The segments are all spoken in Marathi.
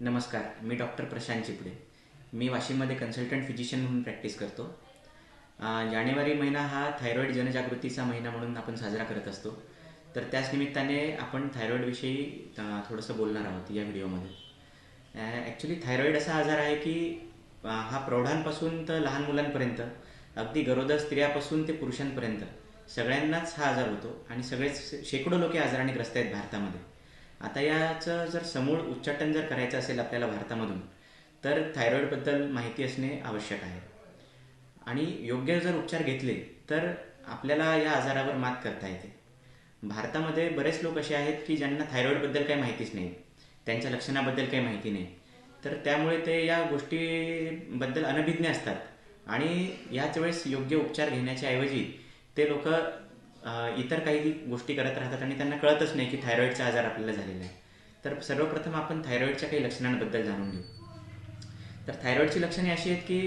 नमस्कार मी डॉक्टर प्रशांत चिपडे. मी वाशिममध्ये कन्सल्टंट फिजिशियन म्हणून प्रॅक्टिस करतो. जानेवारी महिना हा थायरॉईड जनजागृतीचा महिना म्हणून आपण साजरा करत असतो. तर त्याच निमित्ताने आपण थायरॉईडविषयी थोडंसं बोलणार आहोत या व्हिडिओमध्ये. ॲक्च्युली थायरॉईड असा आजार आहे की हा प्रौढांपासून तर लहान मुलांपर्यंत अगदी गरोदर स्त्रियापासून ते पुरुषांपर्यंत सगळ्यांनाच हा आजार होतो. आणि सगळेच शेकडो लोक या आजाराने ग्रस्त आहेत भारतामध्ये. आता याचं जर समूळ उच्चाटन जर करायचं असेल आपल्याला भारतामधून तर थायरॉईडबद्दल माहिती असणे आवश्यक आहे. आणि योग्य जर उपचार घेतले तर आपल्याला या आजारावर मात करता येते. भारतामध्ये बरेच लोक असे आहेत की ज्यांना थायरॉईडबद्दल काही माहितीच नाही त्यांच्या लक्षणाबद्दल काही माहिती नाही. तर त्यामुळे ते या गोष्टीबद्दल अनभिज्ञ असतात. आणि याच वेळेस योग्य उपचार घेण्याच्या ऐवजी ते लोक इतर काही गोष्टी करत राहतात आणि त्यांना कळतच नाही की थायरॉईडचा आजार आपल्याला झालेला आहे. तर सर्वप्रथम आपण थायरॉईडच्या काही लक्षणांबद्दल जाणून घेऊ. तर थायरॉईडची लक्षणे अशी आहेत की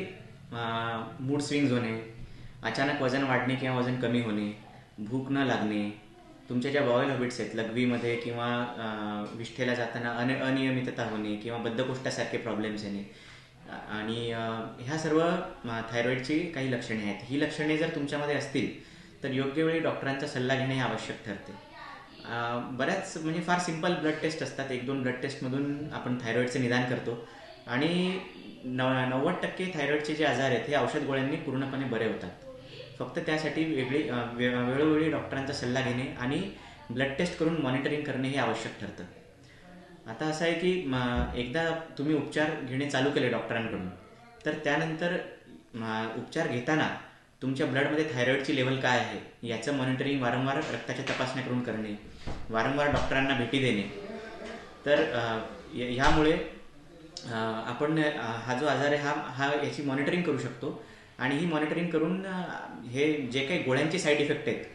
मूड स्विंग्स होणे अचानक वजन वाढणे किंवा वजन कमी होणे भूक न लागणे तुमच्या ज्या बॉयल हॉबिट्स आहेत लघवीमध्ये किंवा विष्ठेला जाताना अन अनियमितता होणे किंवा बद्धकोष्ठासारखे प्रॉब्लेम्स येणे आणि ह्या सर्व थायरॉईडची काही लक्षणे आहेत. ही लक्षणे जर तुमच्यामध्ये असतील तर योग्य वेळी डॉक्टरांचा सल्ला घेणे हे आवश्यक ठरते. बऱ्याच म्हणजे फार सिंपल ब्लड टेस्ट असतात. एक दोन ब्लड टेस्टमधून आपण थायरॉईडचं निदान करतो. आणि नव नव्वद टक्के थायरॉईडचे जे आजार आहेत हे औषध गोळ्यांनी पूर्णपणे बरे होतात. फक्त त्यासाठी वेगळी वे- वेळोवेळी डॉक्टरांचा सल्ला घेणे आणि ब्लड टेस्ट करून मॉनिटरिंग करणे हे आवश्यक ठरतं. आता असं आहे की म, एकदा तुम्ही उपचार घेणे चालू केले डॉक्टरांकडून तर त्यानंतर उपचार घेताना तुमच्या ब्लडमध्ये थायरॉईडची लेवल काय आहे? याचं मॉनिटरिंग वारंवार रक्ताच्या तपासण्या करून करणे वारंवार डॉक्टरांना भेटी देणे. तर य- ह्यामुळे आपण हा जो आजार आहे हा हा याची मॉनिटरिंग करू शकतो. आणि ही मॉनिटरिंग करून हे जे काही गोळ्यांचे साईड इफेक्ट आहेत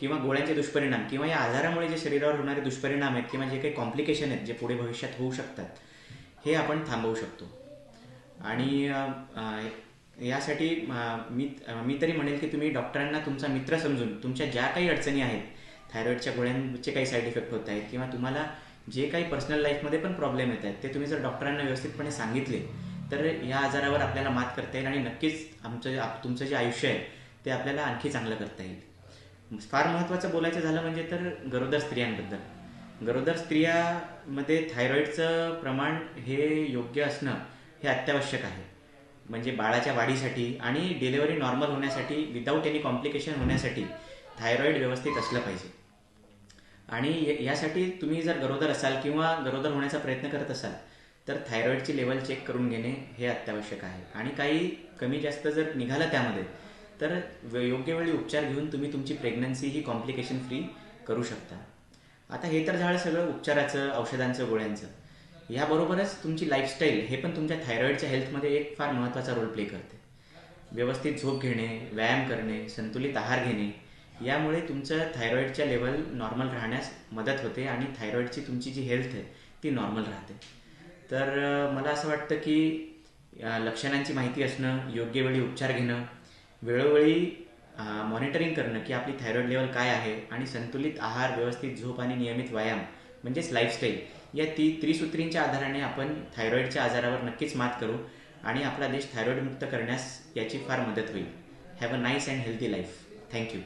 किंवा गोळ्यांचे दुष्परिणाम किंवा या आजारामुळे जे शरीरावर होणारे दुष्परिणाम आहेत किंवा जे काही कॉम्प्लिकेशन आहेत जे पुढे भविष्यात होऊ शकतात हे आपण थांबवू शकतो. आणि यासाठी मी मी तरी म्हणेल की तुम्ही डॉक्टरांना तुमचा मित्र समजून तुमच्या ज्या काही अडचणी आहेत थायरॉईडच्या गोळ्यांचे काही साईड इफेक्ट होत आहेत किंवा तुम्हाला जे काही पर्सनल लाईफमध्ये पण प्रॉब्लेम येत आहेत ते तुम्ही जर डॉक्टरांना व्यवस्थितपणे सांगितले तर या आजारावर आपल्याला मात करता येईल आणि नक्कीच आमचं जे- आप- तुमचं जे आयुष्य आहे ते आपल्याला आणखी चांगलं करता येईल. फार महत्त्वाचं बोलायचं झालं म्हणजे तर गरोदर स्त्रियांबद्दल. गरोदर स्त्रियामध्ये थायरॉईडचं प्रमाण हे योग्य असणं हे अत्यावश्यक आहे. म्हणजे बाळाच्या वाढीसाठी आणि डिलेवरी नॉर्मल होण्यासाठी विदाऊट एनी कॉम्प्लिकेशन होण्यासाठी थायरॉईड व्यवस्थित असलं पाहिजे. आणि यासाठी तुम्ही जर गरोदर असाल किंवा गरोदर होण्याचा प्रयत्न करत असाल तर थायरॉईडची लेवल चेक करून घेणे हे अत्यावश्यक आहे. आणि काही कमी जास्त जर निघालं त्यामध्ये तर योग्य वेळी उपचार घेऊन तुम्ही तुमची प्रेग्नन्सी ही कॉम्प्लिकेशन फ्री करू शकता. आता हे तर झालं सगळं उपचाराचं औषधांचं गोळ्यांचं. याबरोबरच तुमची लाईफस्टाईल हे पण तुमच्या थायरॉईडच्या हेल्थमध्ये एक फार महत्त्वाचा रोल प्ले करते. व्यवस्थित झोप घेणे व्यायाम करणे संतुलित आहार घेणे यामुळे तुमचं थायरॉईडच्या लेवल नॉर्मल राहण्यास मदत होते आणि थायरॉईडची तुमची जी हेल्थ आहे ती नॉर्मल राहते. तर मला असं वाटतं की लक्षणांची माहिती असणं योग्य वेळी उपचार घेणं वेळोवेळी मॉनिटरिंग करणं की आपली थायरॉईड लेवल काय आहे आणि संतुलित आहार व्यवस्थित झोप आणि नियमित व्यायाम म्हणजेच लाईफस्टाईल या ती त्रिसूत्रींच्या आधाराने आपण थायरॉईडच्या आजारावर नक्कीच मात करू आणि आपला देश थायरॉईड मुक्त करण्यास याची फार मदत होईल. Have a nice and healthy life thank you